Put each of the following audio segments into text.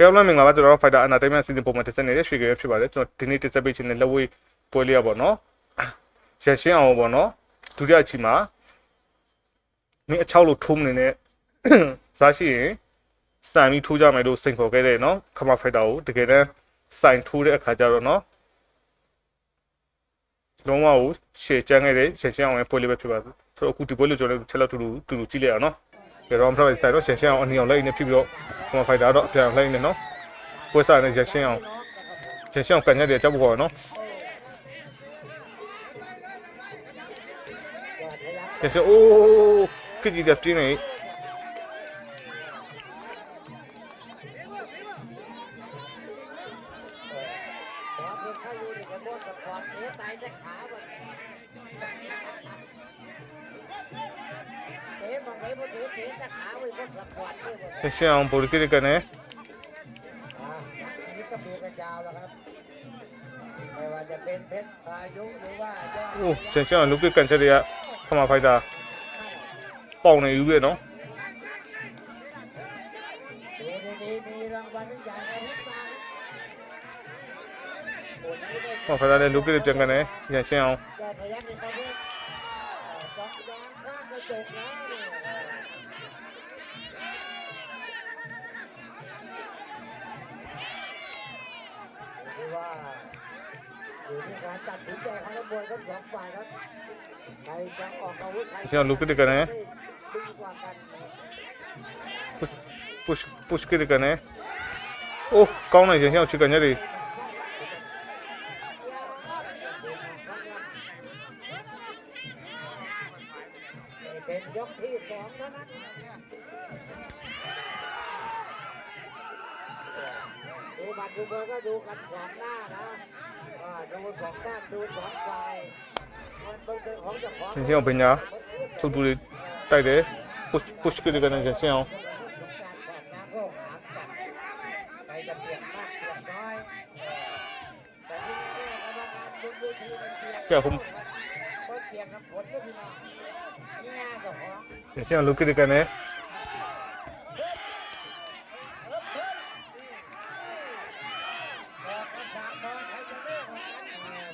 ကဲအောင်မင်္ဂလာပါကျွန်တော်တို့ Fighter Entertainment Season ပုံမှန်တက်ဆက်နေတဲ့ရွှေကြရဖြစ်ပါတယ်ကျွန်တော်ဒီနေ့တက်ဆက်ပေးခြင်းနဲ့လက်ဝဲပွဲလေးရပါတော့ရရှင်းအောင်ပေါ့နော်ဒုတိယအချီမှာမင်းအချောက်လို့ထိုးမနေနဲ့စားရှိရင်စိုင်ပြီးထိုးကြမယ်လို့စိန်ခေါ်ခဲ့တဲ့နော်ခမ Fighter ကိုတကယ်တမ်းစိုင်ထိုးတဲ့အခါကျတော့နော်လုံးဝကိုရှေ့ကျန်းခဲ့တဲ့ရရှင်းအောင်ရဲ့ပွဲလေးပဲဖြစ်ပါဆိုတော့အခုဒီပွဲလေးကျွန်တော်တို့ချက်လောက်တူတူတူတူကြည့်လိုက်အောင်နော်ဒီတော့ Fighter ဆိုင်တော့ရရှင်းအောင်အနီအောင်လိုက်နေဖြစ်ပြီးတော့ ခမဖိုက်တာတော့အပြန်လိုက်နေနော်ပွဲစားနဲ့ရရှင်းအောင်ရရှင်းအောင်ကန်ရက်တယ်ကြောက်ဖို့နော်ရရှင်းအိုးခကြီးတက်ပြင်းနေ ขอเพื่อนเข้าอยู่ใ ไปเชี่ยวปุ๋ยกินกันเนี่ยโอ้เชี่ยวลูกกินกันเฉยอะทำมาไฟตาป่องในอยู่เว้ยเนาะโอ้ไฟตาเนี่ยลูกกินกันเนี่ยอย่างเชี่ยว เนี่ยคือว่าอยู่ที่การตัดสินใจของนักมวยทั้งสองฝ่ายครับใครจะออกอาวุธใคร ရရှင်းအောင်လုကကန်နဲ့ ดีกว่ากัน push push ကိကန်နဲ့အိုးကောင်းတယ်ရ สองเท่านั้นดูบัตรดูเบอร์ก็ดูกันสองหน้านะดูสองด้านดูสองฝ่าย今陪人家速度的带的不不是给这个人先哦。แกผม เสียงลุกขึ้นกันเนี่ย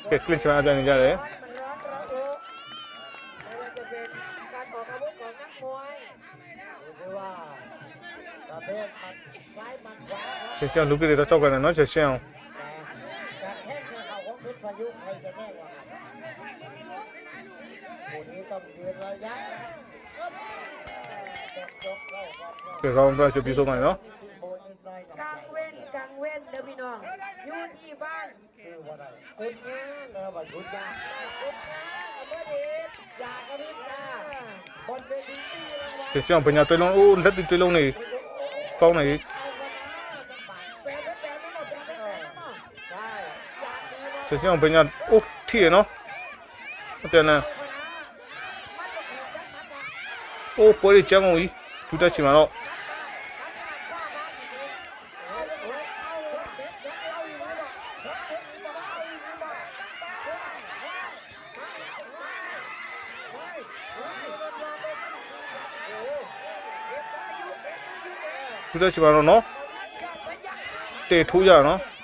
เกิดคลินชมาอาจารย์นิจาเลยเชี่ยวลูกเรือจะจบกันนะเนาะเชี่ยว เดี๋ยวเราไปอเมจุดพิสูจน์หน่อยเนาะกลางเว้นกลางเว้นเด้อพี่น้องอยู่ที่บ้านกุดงานเออบคุดงานกุดงานเมื่อเด็กอยากกระพริบตาบนเวทีตีรางวัล Sesi punya tolong un rất tuyệt luôn này. Con này แปดเป็นแปดไม่หมดแปดเป็นแปดไม่ห ။အိုးပွဲလေးကျန်းကုန်ကြီး။ထူတက်ချင်မှာတော့ထူတက်ချင်မှာတော့နော်။တေထိုးရနော်။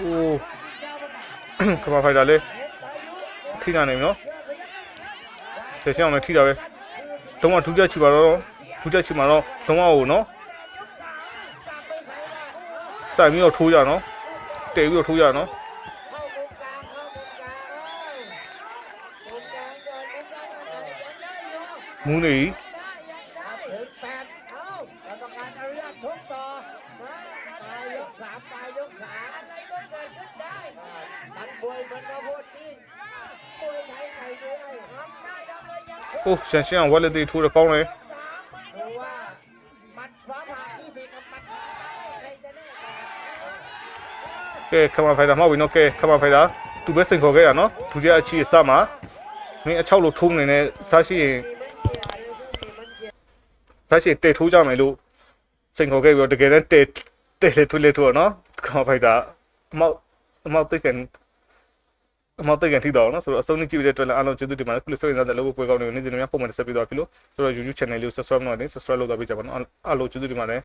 အိုးခမဖိုက်တာလေထိတာနေပြီနော်ရရှင်းအောင်လည်းထိတာပဲလုံးဝထူတက်ချီပါတော့ထူတက်ချီမှာတော့လုံးဝဟိုနော်စိုက်ပြီးတော့ထိုးရနော်တေပြီးတော့ထိုးရနော်မူးနေကြီး โอ้ရှန်ရှန်ဝက်လက်သေးထိုးတယ်ကောင်းတယ်ကဲခမဖိုင်တာမဟုတ်ဘူးနော်ကဲခမဖိုင်တာသူပဲစင်ခေါ်ခဲ့တာနော်ဒုတိယအချီစမှာမင်းအချောက်လို့ထိုးမနေနဲ့စားရှိရင်စားရှိတဲထိုးကြမယ်လို့စင်ခေါ်ခဲ့ပြီးတော့တကယ်တမ်းတဲတဲလေထိုးလေထိုးတော့နော်ခမဖိုင်တာအမောက်အမောက်သိကန် အမောက်သိတ်ကန်ထိတော့နော်ဆိုတော့အဆုံးနဲ့ကြည့်ပြီးတဲ့အတွက်လည်းအားလုံးကျေးဇူးတင်ပါတယ်ခုလိုစိတ်ဝင်စားတဲ့လို့ပွဲကောင်းတွေကိုနေ့စဉ်များပုံမှန်တက်ဆက်ပြီးတော့ဖြစ်လို့ဆိုတော့ YouTube channel လေးကို subscribe လုပ်နေ subscribe လုပ်တော့ပြကြပါနော်အားလုံးကျေးဇူးတင်ပါတယ်